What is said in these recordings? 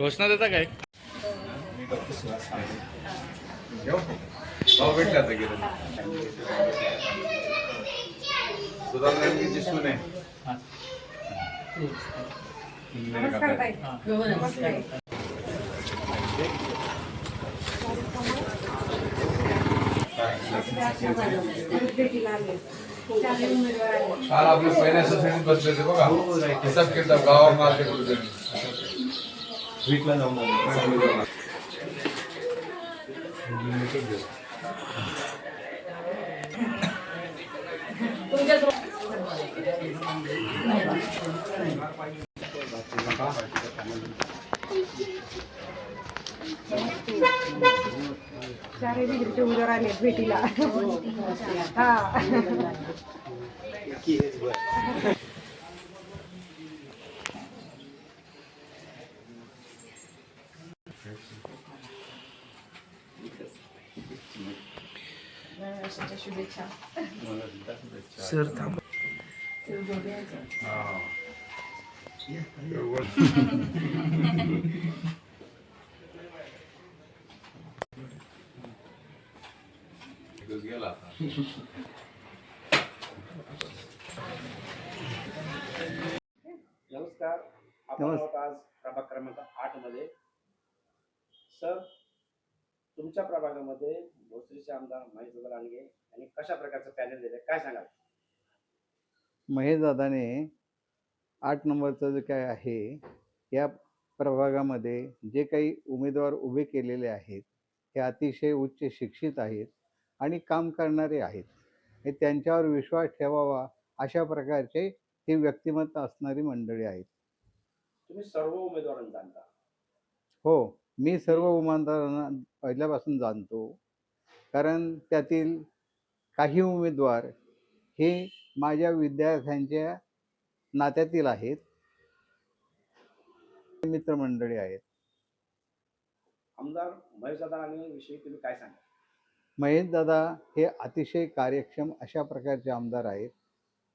घोषणा देता काय? भेटला आता काल पहिल्या सोसायटीत बसले होते बघा हिसाब केला गावा market वीकला जाऊन आलो. चारही डिग्रीचे उमेदवार आले भेटीला हा गेला आता. नमस्कार. आपण आहोत आज प्रभाग क्रमांक आठमध्ये सर तुमच्या प्रभागामध्ये भोसरीचे आमदार महेश लांडगे यांनी कशा प्रकारचं पॅनल दिलं काय सांगाल? महेश दादाने आठ नंबरचं जे काय आहे या प्रभागामध्ये जे काही उमेदवार उभे केलेले आहेत हे अतिशय उच्च शिक्षित आहेत आणि काम करणारे आहेत. हे त्यांच्यावर विश्वास ठेवावा अशा प्रकारचे हे व्यक्तिमत्व असणारी मंडळी आहेत. तुम्ही सर्व उमेदवारांना जाणता. हो मी सर्व उमेदवारांना पहिल्यापासून जाणतो कारण त्यातील काही उमेदवार हे माझ्या विद्यार्थ्यांच्या नात्यातील आहेत. मित्रमंडळी आहेत. आमदार महेश लांडगे विषयी तुम्ही काय सांगाल? महेश दादा हे अतिशय कार्यक्षम अशा प्रकारचे आमदार आहेत.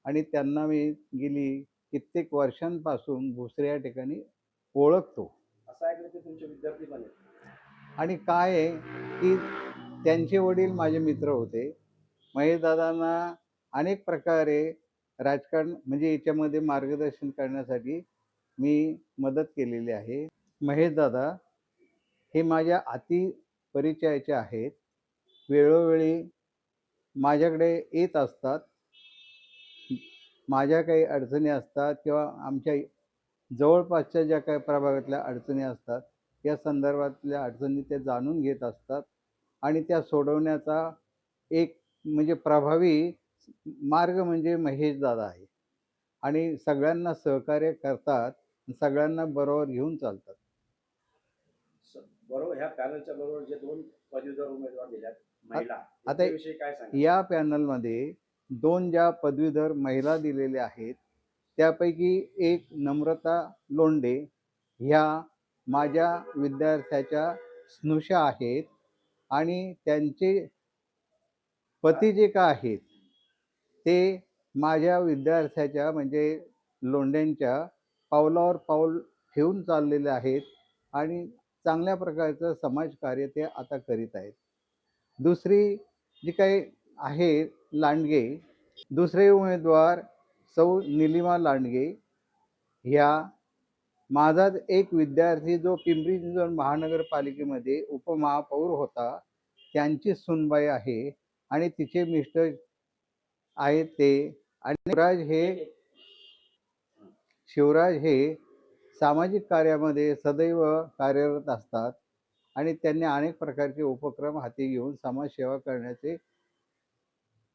आणि त्यांना मी गेली कित्येक वर्षांपासून भोसरे या ठिकाणी ओळखतो. असं ऐकलं की तुमचे विद्यार्थी पण आणि काय आहे की त्यांचे वडील माझे मित्र होते. महेशदादांना अनेक प्रकारे राजकारण म्हणजे याच्यामध्ये मार्गदर्शन करण्यासाठी मी मदत केलेली आहे. महेशदादा हे माझ्या अति परिचयाचे आहेत. वेळोवेळी माझ्याकडे येत असतात. माझ्या काही अडचणी असतात किंवा आमच्या जवळपासच्या ज्या काही प्रभागातल्या अडचणी असतात या संदर्भातल्या अडचणी ते जाणून घेत असतात. आणि त्या सोडवण्याचा एक म्हणजे प्रभावी मार्ग म्हणजे महेश दादा आहे. आणि सगळ्यांना सहकार्य करतात सगळ्यांना बरोबर घेऊन चालतात. बरोबर ह्या पॅनलच्या बरोबर जे दोन पदवीधर उमेदवार दिल्यात महिला आता- काय या पॅनलमध्ये दोन ज्या पदवीधर महिला दिलेल्या आहेत त्यापैकी एक नम्रता लोंढे ह्या माझ्या विद्यार्थ्याच्या स्नुषा आहेत. आणि त्यांचे पती जे का आहेत ते माझ्या विद्यार्थ्याच्या म्हणजे लोंढ्यांच्या पावलावर पाऊल ठेवून चाललेले आहेत आणि चांगल्या प्रकारचं समाजकार्य ते आता करीत आहेत. दुसरी जी काही आहे लांडगे दुसरे उमेदवार सौ निलिमा लांडगे ह्या माझाच एक विद्यार्थी जो पिंपरी चिंचवड महानगरपालिकेमध्ये उपमहापौर होता त्यांची सुनबाई आहे आणि तिचे मिस्टर आहेत ते. आणि शिवराज हे शिवराज हे सामाजिक कार्यामध्ये सदैव कार्यरत असतात आणि त्यांनी अनेक प्रकारचे उपक्रम हाती घेऊन समाजसेवा करण्याचे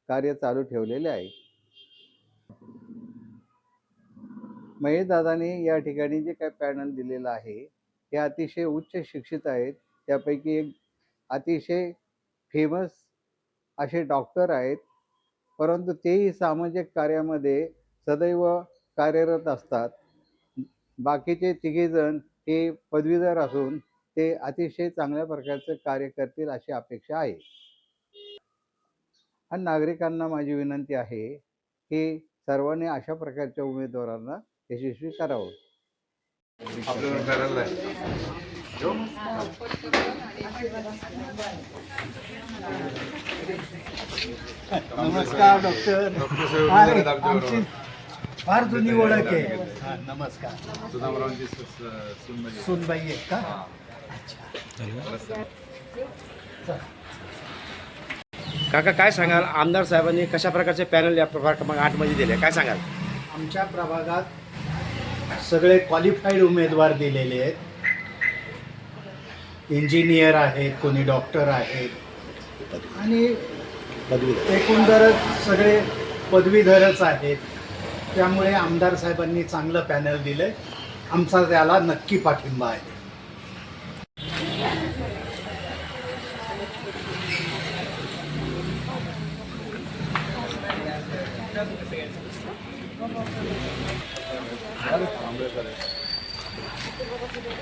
कार्य चालू ठेवलेले आहे. महेश दादाने या ठिकाणी जे काही पॅनल दिलेलं आहे हे अतिशय उच्च शिक्षित आहेत. त्यापैकी एक अतिशय फेमस असे डॉक्टर आहेत. परंतु तेही सामाजिक कार्यामध्ये सदैव कार्यरत असतात. बाकीचे तिघेजण हे पदवीधर असून ते अतिशय चांगल्या प्रकारचं कार्य करतील अशी अपेक्षा आहे. आणि नागरिकांना माझी विनंती आहे की सर्वांनी अशा प्रकारच्या उमेदवारांना यशस्वी करावं. आपल्याला करायला आहे. नमस्कार डॉक्टर. आमची आपल्याबरोबर. फार जुनी ओळख आहे. हा, नमस्कार. सुदामरावांची सु- सु- सून. सुनबाई आहेत का? हा. काका काय सांगाल? आमदार साहेबांनी कशा प्रकारचे पॅनल या प्रभाग क्रमांक आठमध्ये दिले? काय सांगाल? आमच्या प्रभागात सगळे क्वालिफाईड उमेदवार दिलेले आहेत. इंजिनियर आहेत कोणी डॉक्टर आहेत आणि एकंदरच सगळे पदवीधरच आहेत. त्यामुळे आमदार साहेबांनी चांगलं पॅनल दिलं आमचा त्याला नक्की पाठिंबा आहे.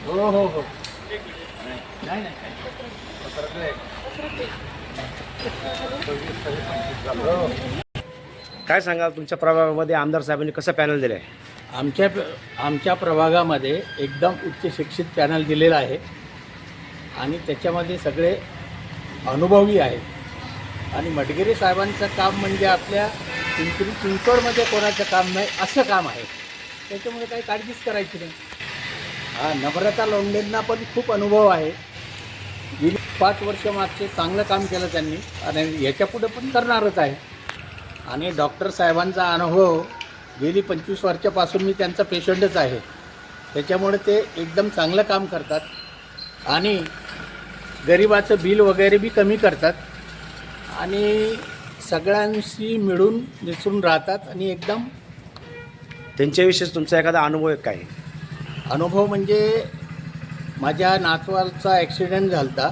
हो हो हो. नाही नाही काय सांगाल तुमच्या प्रभागामध्ये आमदार साहेबांनी कसं पॅनल दिलं आहे आमच्या आमच्या प्रभागामध्ये एकदम उच्च शिक्षित पॅनल दिलेलं आहे. आणि त्याच्यामध्ये सगळे अनुभवी आहेत. आणि मडगिरी साहेबांचं काम म्हणजे आपल्या पिंपरी चिंचवडमध्ये कोणाचं काम नाही असं काम आहे. त्याच्यामुळे काही काळजीच करायची नाही. हा नम्रता लोंढेंना पण खूप अनुभव आहे. गेली पाच वर्ष मागचे चांगलं काम केलं त्यांनी. आणि याच्यापुढे पण करणारच आहे. आणि डॉक्टर साहेबांचा अनुभव गेली पंचवीस वर्षापासून मी त्यांचा पेशंटच आहे. त्याच्यामुळे ते एकदम चांगलं काम करतात. आणि गरिबाचं बिल वगैरे बी कमी करतात. आणि सगळ्यांशी मिळून मिसळून राहतात आणि एकदम त्यांच्याविषयी तुमचा एखादा अनुभव आहे. काय अनुभव म्हणजे माझ्या नातवाचा ॲक्सिडेंट झाला होता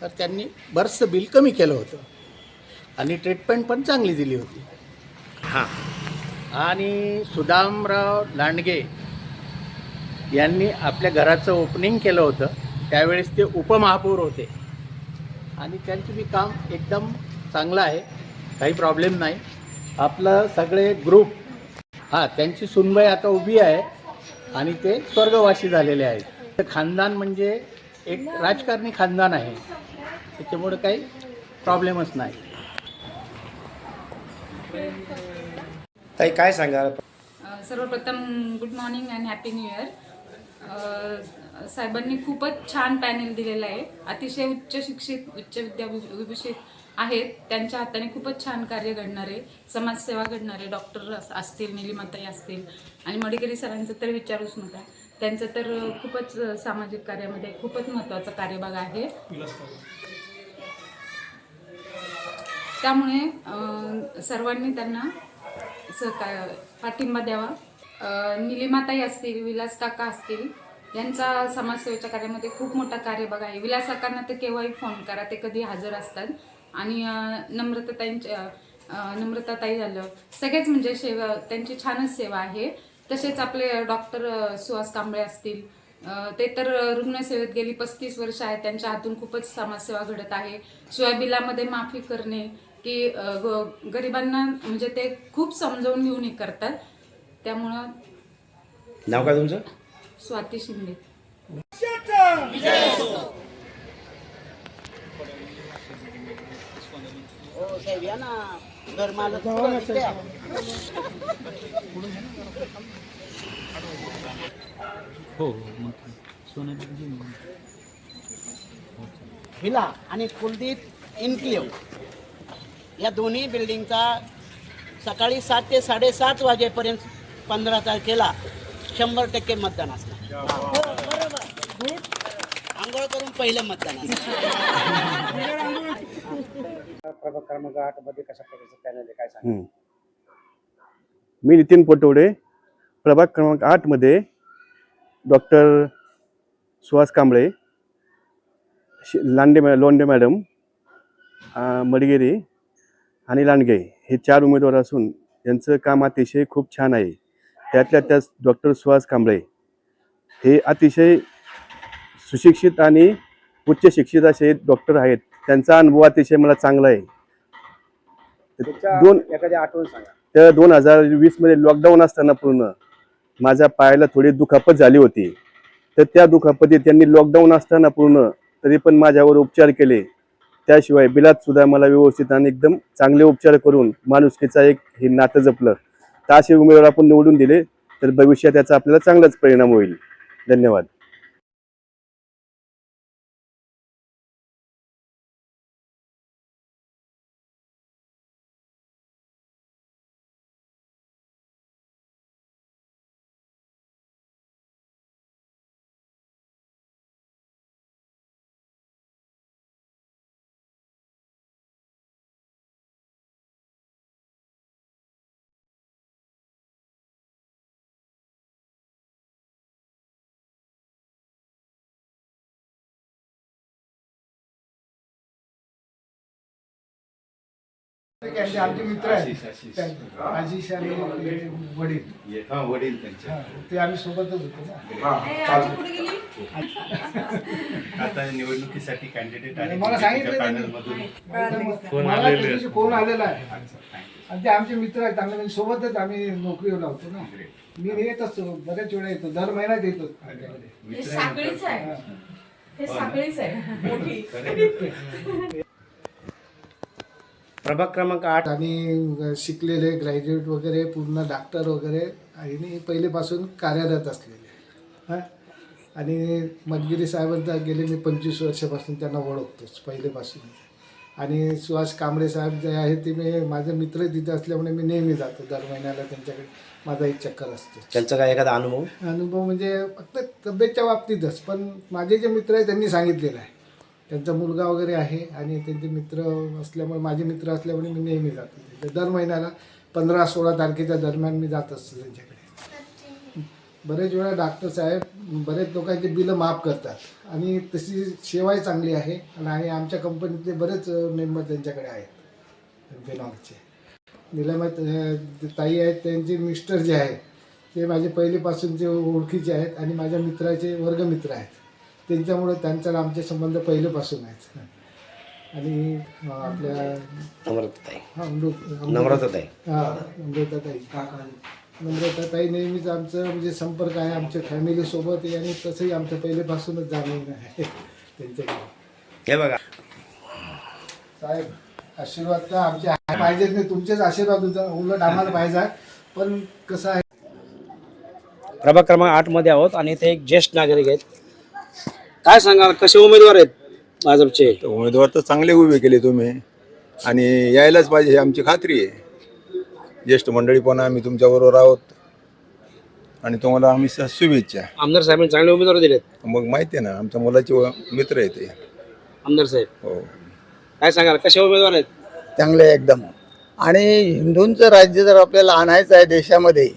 तर त्यांनी बरंचसं बिल कमी केलं होतं. आणि ट्रीटमेंट पण चांगली दिली होती. हां. आणि सुदामराव लांडगे यांनी आपल्या घराचं ओपनिंग केलं होतं. त्यावेळेस ते उपमहापौर होते. आणि त्यांचं बी काम एकदम चांगलं आहे. काही प्रॉब्लेम नाही. आपलं सगळे ग्रुप हां त्यांची सुनबाई आता उभी आहे. आणि ते स्वर्गवासी झालेले आहेत. ते खानदान म्हणजे एक राजकारणी खानदान आहे. त्याच्यामुळे काही प्रॉब्लेमच नाही. ताई काय सांगाल? सर्वप्रथम good morning and happy new year. साहेबांनी खूपच छान पॅनेल दिलेलं आहे. अतिशय उच्च शिक्षित उच्च विद्या विभूषित आहेत. त्यांच्या हाताने खूपच छान कार्य घडणारे समाजसेवा घडणारे डॉक्टर असतील निलिमाताई असतील आणि मडिकेरी सरांचं तर विचारूच नका. त्यांचं तर खूपच सामाजिक कार्यामध्ये खूपच महत्त्वाचा कार्यभाग आहे. त्यामुळे सर्वांनी त्यांना सहकार पाठिंबा द्यावा. अ, निलिमाताई असतील विलास काका असतील यांचा समाजसेवेच्या कार्यामध्ये खूप मोठा कार्यभाग आहे. विलास काकांना तर केव्हाही फोन करा ते कधी हजर असतात. आणि नम्रताताईंच्या नम्रताताई झालं. सगळेच म्हणजे सेवा त्यांची छानच सेवा आहे. तसेच आपले डॉक्टर सुहास कांबळे असतील. ते तर रुग्णसेवेत गेली पस्तीस वर्ष आहेत. त्यांच्या हातून खूपच समाजसेवा घडत आहे. सोयाबिलामध्ये माफी करणे की गरिबांना म्हणजे ते खूप समजावून घेऊन हे करतात. त्यामुळं नाव काय तुमचं? स्वाती शिंदे. विला आणि कुलदीप इन्क्लेव. या दोन्ही बिल्डिंगचा सकाळी सात ते साडेसात वाजेपर्यंत पंधरा तारखेला शंभर टक्के मतदान असणार. हो, बरोबर. आंघोळ करून पहिलं मतदान असणार. प्रभाग क्रमांक आठमध्ये कशा प्रकारचं पॅनल आहे काय मी नितीन पोटवडे प्रभाग क्रमांक आठमध्ये डॉक्टर सुहास कांबळे शि- लांडे मॅ लोंडे मॅडम अं, मडगेरी आणि लांडगे हे चार उमेदवार असून यांचं काम अतिशय खूप छान आहे. त्यातल्या त्यात डॉक्टर सुहास कांबळे हे अतिशय सुशिक्षित आणि उच्च शिक्षित असे डॉक्टर आहेत. त्यांचा अनुभव अतिशय मला चांगला आहे. दोन एखादी आठवण सांगा. तर दोन हजार वीसमध्ये लॉकडाऊन असताना पूर्ण माझ्या पायाला थोडी दुखापत झाली होती. तर त्या दुखापतीत त्यांनी लॉकडाऊन असताना पूर्ण तरी पण माझ्यावर उपचार केले. त्याशिवाय बिलात सुद्धा मला व्यवस्थित आणि एकदम चांगले उपचार करून माणुसकीचा एक हे नातं जपलं. तर असे उमेदवार आपण निवडून दिले तर भविष्यात त्याचा आपल्याला चांगलाच परिणाम होईल. धन्यवाद. आमचे मित्र आहेत. आशिष आणि वडील. वडील त्यांचे. हा, ते आम्ही सोबतच होतो ना. आता निवडणुकीसाठी कॅन्डिडेट आणि मला सांगितलं फोन आलेला आहे. आणि ते आमचे मित्र आहेत आम्ही म्हणजे सोबतच आम्ही नोकरीवर लावतो ना. मी येत असतो बऱ्याच वेळा येतो. दर महिन्यात येतो. आहे. हा. हे साखळीच आहे. मोठी. प्रभाग क्रमांक आठ. आणि शिकलेले ग्रॅज्युएट वगैरे पूर्ण डॉक्टर वगैरे आणि पहिलेपासून कार्यरत असलेले. हां? आणि मधगिरी साहेबांचा गेले मी पंचवीस वर्षापासून त्यांना ओळखतोच पहिलेपासून. आणि सुहास कांबळे साहेब जे आहे ते मी माझे मित्र तिथे असल्यामुळे मी नेहमी जातो दर महिन्याला त्यांच्याकडे माझा एक चक्कर असतो. त्यांचा काय एखादा अनुभव? अनुभव म्हणजे फक्त तब्येतच्या बाबतीतच पण माझे जे मित्र आहे त्यांनी सांगितलेलं आहे. त्यांचा मुलगा वगैरे आहे आणि त्यांचे मित्र असल्यामुळे माझे मित्र असल्यामुळे मी नेहमी जातो तिथे. दर महिन्याला पंधरा सोळा तारखेच्या दरम्यान मी जात असतो त्यांच्याकडे. बरेच वेळा डॉक्टर साहेब बरेच लोकांचे बिलं माफ करतात. आणि तशी सेवाही चांगली आहे आणि आमच्या कंपनीतले बरेच मेंबर त्यांच्याकडे आहेत बेनॉरचे निलमात ताई आहेत त्यांचे मिस्टर जे आहेत ते माझे पहिलेपासूनचे ओळखीचे आहेत आणि माझ्या मित्राचे वर्गमित्र आहेत. त्यांच्यामुळे त्यांचा आणि आमचे संबंध पहिलेपासून आहेत. आणि आपल्या नम्रताताई. हा, अमृत नम्रताताई. हा अमृताताई नम्रताताई नेहमीच आमचं म्हणजे संपर्क आहे आमच्या फॅमिलीसोबत आणि तसंही आमचं पहिलेपासूनच जाणून आहे त्यांच्याकडे. हे बघा. साहेब आशीर्वाद तर आमचे आहे. पाहिजेच नाही तुमचेच आशीर्वाद होता. उलट आम्हाला पाहिजे आहे. पण कसं आहे? प्रभाग क्रमांक आठमध्ये आहोत आणि ते एक ज्येष्ठ नागरिक आहेत. काय सांगाल? कसे उमेदवार आहेत भाजपचे? तर उमेदवार तर चांगले उभे केले तुम्ही. आणि यायलाच पाहिजे ही आमची खात्री आहे. ज्येष्ठ मंडळी पण आम्ही तुमच्याबरोबर आहोत. आणि तुम्हाला आम्ही स- शुभेच्छा. आमदार साहेबांनी चांगले उमेदवार दिलेत. मग माहिती आहे ना आमच्या मुलाचे व- मित्र आहे ते. आमदार साहेब. हो. काय सांगाल? कसे उमेदवार आहेत? चांगले एकदम. आणि हिंदूंचं राज्य जर आपल्याला आणायचं आहे देशामध्ये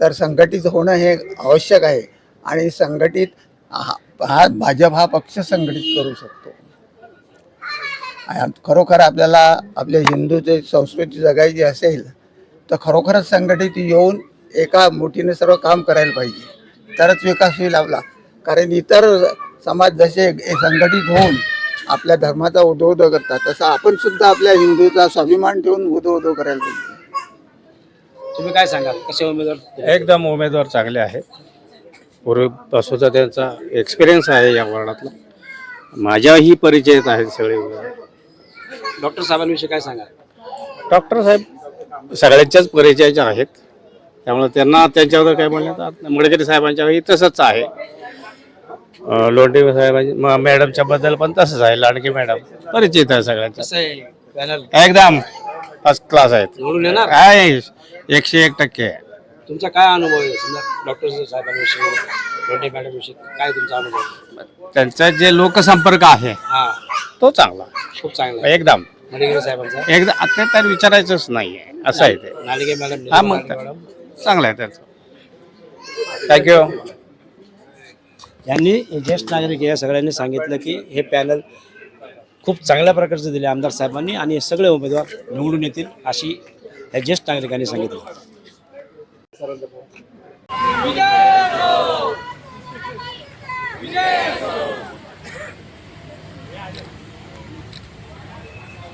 तर संघटित होणं हे आवश्यक आहे. आणि संघटित हा हा भाजप हा पक्ष संघटित करू शकतो. आणि खरोखर आपल्याला आपल्या हिंदूचे संस्कृती जगायची असेल तर खरोखरच संघटित येऊन एका मुठीने सर्व काम करायला पाहिजे. तरच विकास होईल आपला. कारण इतर समाज जसे संघटित होऊन आपल्या धर्माचा उदो उदो करतात तसं आपण सुद्धा आपल्या हिंदूचा स्वाभिमान ठेवून उदो उदो करायला पाहिजे. तुम्ही काय सांगाल? कसे उमेदवार? एकदम उमेदवार चांगले आहेत. पूर्वीपासूनचा त्यांचा एक्सपिरियन्स आहे या वर्णातला. माझ्याही परिचयात आहेत सगळे डॉक्टर साहेबांविषयी काय सांगाल? डॉक्टर साहेब सगळ्यांच्याच परिचयाचे आहेत. त्यामुळे त्यांना त्यांच्याबद्दल काय म्हणण्यात मडकरी साहेबांच्याही तसंच आहे. लोंढे साहेबांची म- मॅडमच्या बद्दल पण तसंच आहे. लाडके मॅडम परिचित आहे आहे? पॅनल एकदम फर्स्ट क्लास आहेत. आहे. एकशे एक टक्के. तुमचा काय अनुभव आहे? समजा डॉक्टर साहेबांविषयी लोंढे मॅडमविषयी काय तुमचा अनुभव त्यांचा जे लोकसंपर्क आहे हा. तो चांगला. खूप चांगला आहे. एकदम. मडिगिरी साहेबांचा? एकदा आता तर विचारायचंच नाहीये. असं आहे ते. नालिके मॅडम हा मग मॅडम चांगलं आहे त्याचं. थँक्यू यांनी ज्येष्ठ नागरिक या सगळ्यांनी सांगितलं की हे पॅनल खूप चांगल्या प्रकारचं दिले आमदार साहेबांनी आणि हे सगळे उमेदवार निवडून येतील अशी या ज्येष्ठ नागरिकांनी सांगितलं. विजय असो